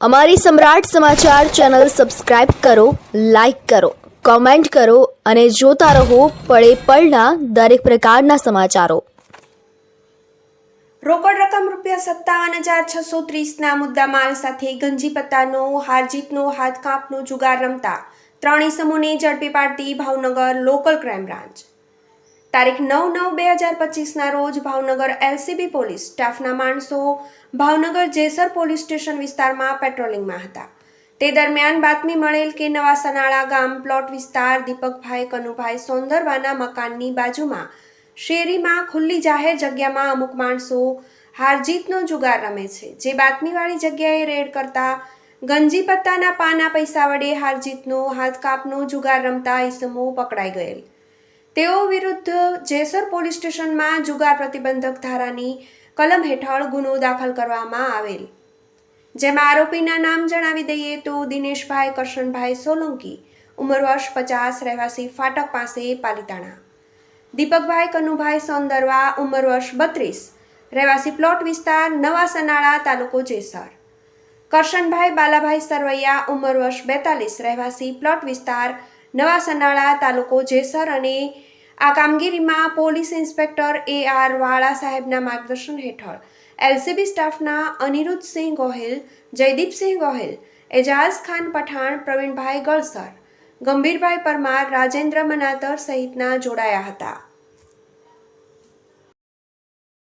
અમારી સમ્રાટ સમાચાર channel subscribe કરો, લાઇક કરો, કોમેન્ટ કરો અને જોતા રહો પળે પળના દરેક પ્રકારના સમાચારો. રોકડ રકમ રૂપિયા સત્તાવન હજાર છસો ત્રીસના મુદ્દામાલ સાથે ગંજી પત્તાનો હારજીતનો હાથકાંપનો જુગાર રમતા ત્રણ ઇસમોને ઝડપી પાડતી ભાવનગર લોકલ ક્રાઇમ બ્રાન્ચ. તારીખ નવ નવ બે હજાર પચીસના રોજ ભાવનગર એલસીબી પોલીસ સ્ટાફના માણસો ભાવનગર જેસર પોલીસ સ્ટેશન વિસ્તારમાં પેટ્રોલિંગમાં હતા. તે દરમિયાન બાતમી મળેલ કે નવા સનાળા ગામ પ્લોટ વિસ્તાર દીપકભાઈ, કનુભાઈ સોંદરવાના મકાનની બાજુમાં શેરીમાં ખુલ્લી જાહેર જગ્યામાં અમુક માણસો હારજીતનો જુગાર રમે છે. જે બાતમીવાળી જગ્યાએ રેડ કરતા ગંજી પત્તાના પાના પૈસા વડે હારજીતનો હાથ કાપનો જુગાર રમતા ઈસમો પકડાઈ ગયેલ. તેઓ વિરુદ્ધ જેસર પોલીસ સ્ટેશનમાં જુગાર પ્રતિબંધક ધારાની કલમ હેઠળ ગુનો દાખલ કરવામાં આવેલ. જેમાં આરોપીના નામ જણાવી દઈએ તો દિનેશભાઈ કરશનભાઈ સોલંકી, ઉંમર વર્ષ પચાસ, રહેવાસી ફાટક પાસે પાલિતાણા. દીપકભાઈ કનુભાઈ સૌંદરવા, ઉંમર વર્ષ બત્રીસ, રહેવાસી પ્લોટ વિસ્તાર નવા સનાળા તાલુકો જેસર. કરશનભાઈ બાલાભાઈ સરવૈયા, ઉંમર વર્ષ બેતાલીસ, રહેવાસી પ્લોટ વિસ્તાર નવા સનાળા તાલુકો જેસર અને આ કામગીરીમાં પોલીસ ઇન્સ્પેક્ટર એ આર વાળા સાહેબના માર્ગદર્શન હેઠળ એલસીબી સ્ટાફના અનિરુદ્ધસિંહ ગોહિલ, જયદીપસિંહ ગોહિલ, એજાઝ ખાન પઠાણ, પ્રવીણભાઈ ગળસર, ગંભીરભાઈ પરમાર, રાજેન્દ્ર મનાતર સહિતના જોડાયા હતા.